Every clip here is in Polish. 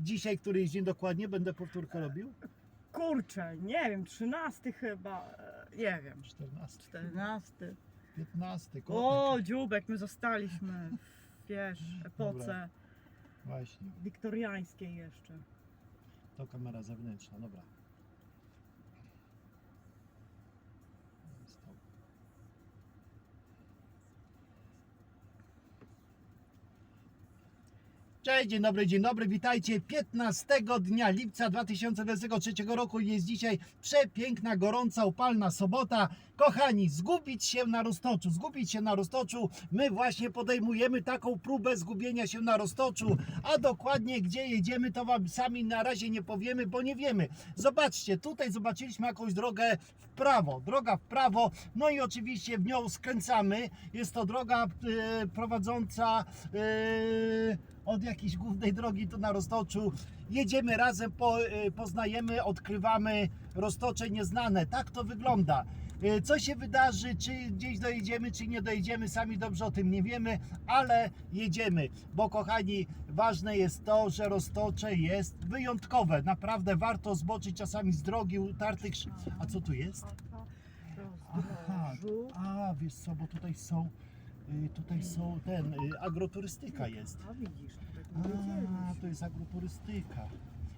dzisiaj, który dzień dokładnie, będę powtórkę robił? Kurczę, nie wiem, 13 chyba, e, nie wiem, 14, 14. 15, O, dziubek, my zostaliśmy w, wiesz, epoce Dobra. Właśnie, wiktoriańskiej jeszcze. to kamera zewnętrzna, dobra. Cześć, dzień dobry, dzień dobry, witajcie. 15 dnia lipca 2023 roku jest dzisiaj przepiękna, gorąca, upalna sobota. Kochani, zgubić się na roztoczu, zgubić się na roztoczu. My właśnie podejmujemy taką próbę zgubienia się na roztoczu, a dokładnie gdzie jedziemy, to wam sami na razie nie powiemy, bo nie wiemy. Zobaczcie, tutaj zobaczyliśmy jakąś drogę w prawo, droga w prawo, no i oczywiście w nią skręcamy. Jest to droga e, prowadząca e, od jakiejś głównej drogi tu na Roztoczu. Jedziemy razem, po, e, poznajemy, odkrywamy roztocze nieznane. Tak to wygląda. E, Co się wydarzy, czy gdzieś dojedziemy, czy nie dojedziemy, sami dobrze o tym nie wiemy, ale jedziemy, bo kochani, ważne jest to, że roztocze jest wyjątkowe. Naprawdę warto zboczyć czasami z drogi utartych. A co tu jest? Aha, a wiesz co, bo tutaj są, y, tutaj są ten, y, agroturystyka jest. A widzisz, to jest agroturystyka.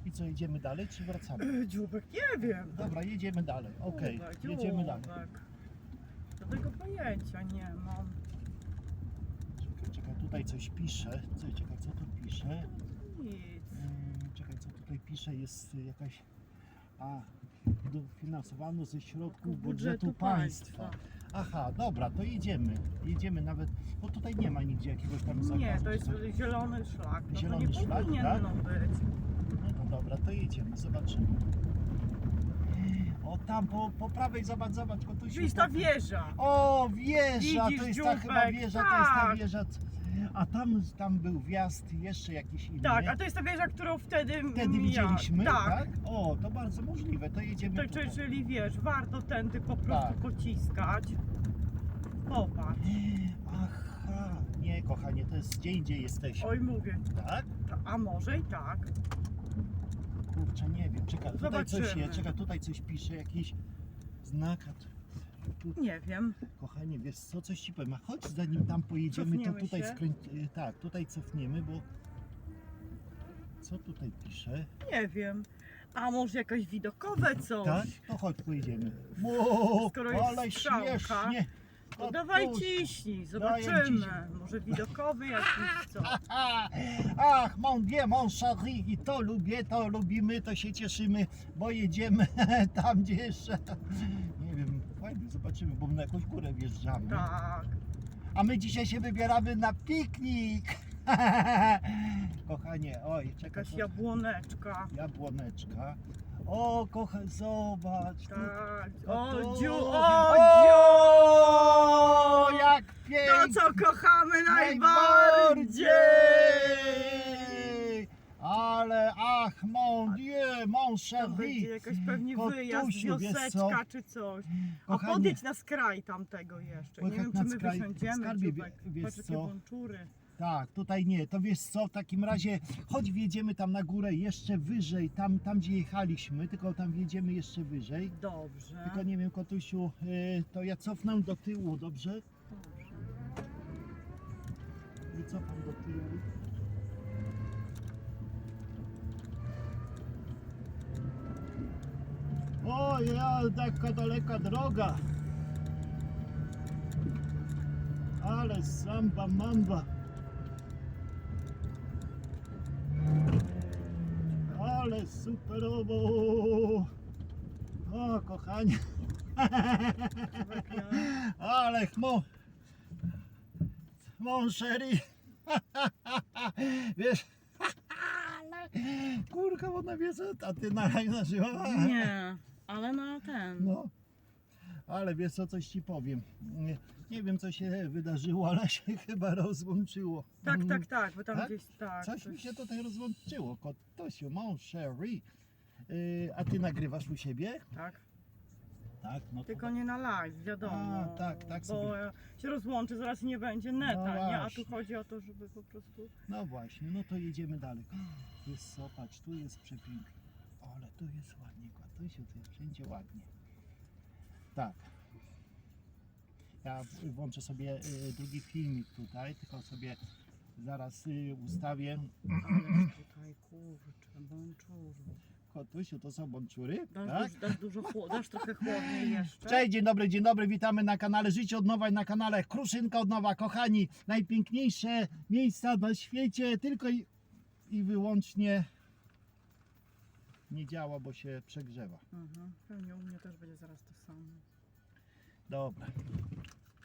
I co, jedziemy dalej, czy wracamy? wiedzieliśmy. Dziubek, nie wiem. Dobra, jedziemy dalej, okej, Dziubek, jedziemy dalej. dziubek. Żadnego pojęcia nie mam. Czekaj, czekaj, tutaj coś pisze, co, czekaj, co tu pisze? Nic. Mm, Czekaj, co tutaj pisze, jest y, jakaś, a, dofinansowano ze środków budżetu państwa. Aha, dobra, to jedziemy, jedziemy nawet, bo tutaj nie ma nigdzie jakiegoś tam zakazu. Nie, to czy jest coś. zielony szlak. No Zielony to nie szlak, powinien tak? no być. No to dobra, to jedziemy, zobaczymy. O tam po, po prawej zobacz, zobacz, bo tu się. Widzisz ta wieża. O, wieża, Widzisz, to jest ta dzióbek, chyba wieża, to jest ta tak. wieża. c- A tam, tam był wjazd jeszcze jakiś inny. Tak, a to jest ta wieża, którą wtedy Wtedy widzieliśmy, Tak. tak? O, to bardzo możliwe, to jedziemy To, tutaj. czy- czyli wiesz, warto tędy po prostu Tak. pociskać. Popatrz. Aha, nie kochanie, to jest gdzie indziej jesteśmy, Oj mówię, tak? ta- a może i tak. Kurczę, nie wiem, czekaj, tutaj coś Zobaczymy. jest, czekaj, tutaj coś pisze, jakiś znak. a tu- Nie wiem. Kochanie, wiesz co, coś ci powiem, a chodź zanim tam pojedziemy, to Cofniemy tutaj się? skręć... y, Tak, tutaj cofniemy, bo... Co tutaj pisze? Nie wiem. A może jakieś widokowe coś? Tak? To chodź pojedziemy. Ło, Skoro jest ale strzałka, śmiesznie. To dawaj Tatuś. ciśnij, zobaczymy. ciśnij. Może widokowy jakiś co. Ach, mon dieu, mon chéri, i to lubię, to lubimy, to się cieszymy, bo jedziemy tam, gdzie jeszcze... wiem, fajnie, zobaczymy, bo na jakąś górę wjeżdżamy. Tak. A my dzisiaj się wybieramy na piknik. Kochanie, oj, czekaj. Jakaś to- jabłoneczka. Jabłoneczka. O, kochaj, zobacz. Tak. O, dziu, o, dziu! jak To pięknie. co kochamy najbardziej! Najbardziej. Ale ach, mon dieu, mon To będzie chéri. jakaś pewnie wyjazd, Kotusiu, wiesz co? wioseczka czy coś. A Kochanie, podjedź na skraj tamtego jeszcze. Nie Pojechać wiem, na czy my skraj. wysiądziemy, Skarbie, dziubek. wiesz Patrz, jakie co? wączury. Tak, tutaj nie. To wiesz co, w takim razie chodź wjedziemy tam na górę jeszcze wyżej, tam, tam gdzie jechaliśmy, tylko tam wjedziemy jeszcze wyżej. Dobrze. Tylko nie wiem, Kotusiu, y, to ja cofnę do tyłu, dobrze? Dobrze. Wycofam do tyłu. O, ja, taka daleka droga. Ale samba mamba. Ale superowo. O, kochanie. Ale chmo. Mon chéri. Wiesz. Kurka, ona wie a ty na jak nazywa? Nie, ale na ten. No. Ale wiesz co, coś ci powiem. Nie, nie wiem co się wydarzyło, ale się chyba rozłączyło. Tak, Mm, tak, tak, bo tam Tak? gdzieś tak. Coś mi się tutaj rozłączyło. Kotosiu, mon chéri. Yy, a ty nagrywasz u siebie? Tak. Tak, no to Tylko nie na live, wiadomo. A, tak, tak Bo sobie. e, się rozłączy, zaraz nie będzie neta, No nie? A właśnie. tu chodzi o to, żeby po prostu... No właśnie, no to jedziemy dalej. Jest zobacz, tu jest przepięknie. Ale tu jest ładnie, tu się tu jest wszędzie ładnie. Tak. Ja włączę sobie y, drugi filmik tutaj, tylko sobie zaraz y, ustawię. Tutaj, kurczę, bączuru. Kotusiu, to są bączury, Dasz, tak? duż, dasz dużo chło- dasz trochę chłodniej jeszcze? Cześć, dzień dobry, dzień dobry, witamy na kanale Życie od Nowa i na kanale Kruszynka od Nowa. Kochani, najpiękniejsze miejsca na świecie, tylko i, i wyłącznie nie działa, bo się przegrzewa. Mhm. Pewnie u mnie też będzie zaraz to samo. Dobra,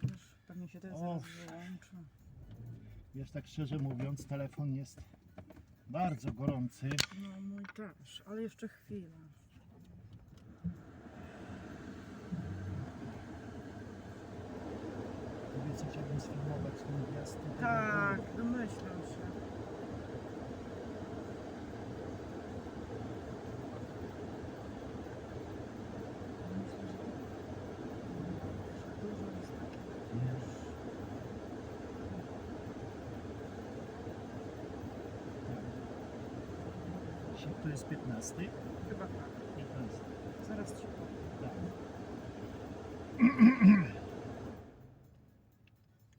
Wiesz, pewnie się też zaraz wyłączy. wiesz, tak szczerze mówiąc, telefon jest bardzo gorący. No mój też, ale jeszcze chwilę. Powiedz, chciałbym sfilmować ten gwiazd. tutaj. Tak, domyślam się. Myślę, że dużo jest takich, wiesz, Dzisiaj to jest 15? chyba tak. 15. Zaraz ci powiem. Tak.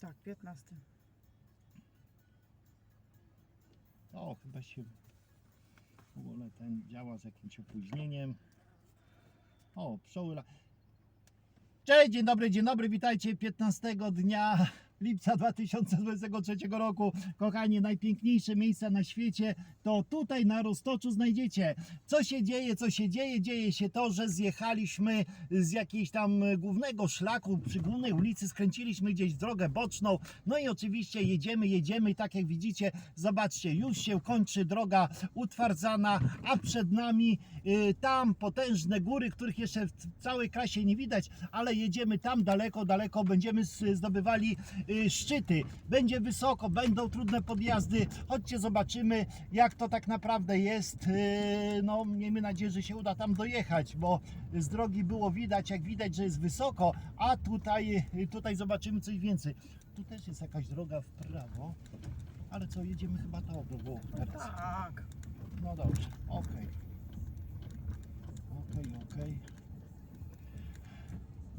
Tak, 15. O, chyba się w ogóle ten działa z jakimś opóźnieniem. O, pszczoły. la- Cześć, dzień dobry, dzień dobry, witajcie 15 dnia lipca 2023 roku. Kochani, najpiękniejsze miejsca na świecie to tutaj na Roztoczu znajdziecie. Co się dzieje, co się dzieje? Dzieje się to, że zjechaliśmy z jakiejś tam głównego szlaku, przy głównej ulicy, skręciliśmy gdzieś w drogę boczną. No i oczywiście jedziemy, jedziemy i tak jak widzicie, zobaczcie, już się kończy droga utwardzana, a przed nami y, tam potężne góry, których jeszcze w całej krasie nie widać, ale jedziemy tam daleko, daleko, będziemy zdobywali szczyty. Będzie wysoko, będą trudne podjazdy. Chodźcie, zobaczymy, jak to tak naprawdę jest. Y, No, miejmy nadzieję, że się uda tam dojechać, bo z drogi było widać, jak widać, że jest wysoko, a tutaj, y, tutaj zobaczymy coś więcej. Tu też jest jakaś droga w prawo, ale co, jedziemy chyba tą drogą teraz. tak. No dobrze, okej. Okej, okej.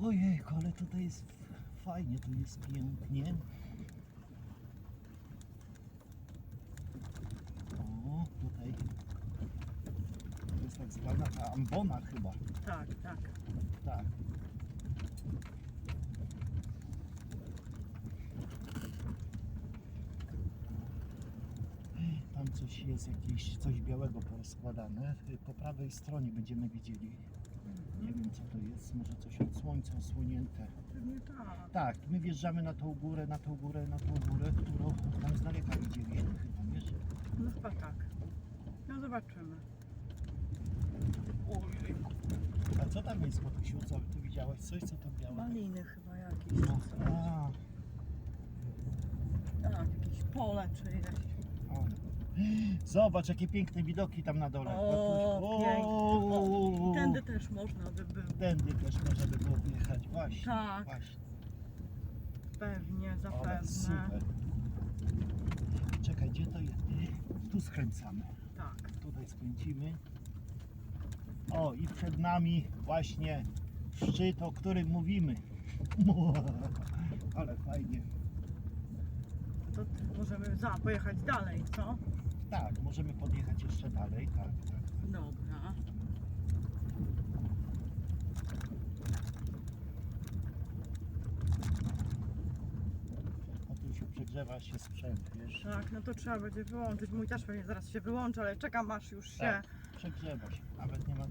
Ojejku, ale tutaj jest fajnie, tu jest pięknie. O, tutaj to jest tak zwana ta ambona chyba. Tak, tak. Tak. Tam coś jest, jakieś coś białego porozkładane. Po prawej stronie będziemy widzieli. Nie wiem co to jest, może coś od słońca osłonięte. Pewnie tak. Tak, my wjeżdżamy na tą górę, na tą górę, na tą górę, którą tam z daleka widzieli chyba, wiesz? No chyba tak. No zobaczymy. A co tam jest, Kotusiu? Co ty widziałaś? Coś, co to białe? Maliny chyba jakieś. No, czy a, Tak, jakieś pole czyjeś. O. Zobacz, jakie piękne widoki tam na dole. O, Bartuś. pięknie. O, I tędy też można by było. Tędy też można by było wjechać. Właśnie. Tak. Właśnie. Pewnie, Ale zapewne. super. Czekaj, gdzie to jest? Tu skręcamy. Tak. Tutaj skręcimy. O, i przed nami właśnie szczyt, o którym mówimy. Ale fajnie. To możemy za, pojechać dalej, co? Tak, możemy podjechać jeszcze dalej. Tak, tak. Dobra. O, tu się sprzęt, wiesz? Tak, no to trzeba będzie wyłączyć. Mój też pewnie zaraz się wyłączy, ale czekam aż już się. Tak. Przegrzewa się. Nawet nie ma... Eee,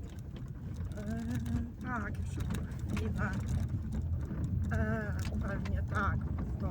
tak, jeszcze chwilę. Eee, pewnie tak. To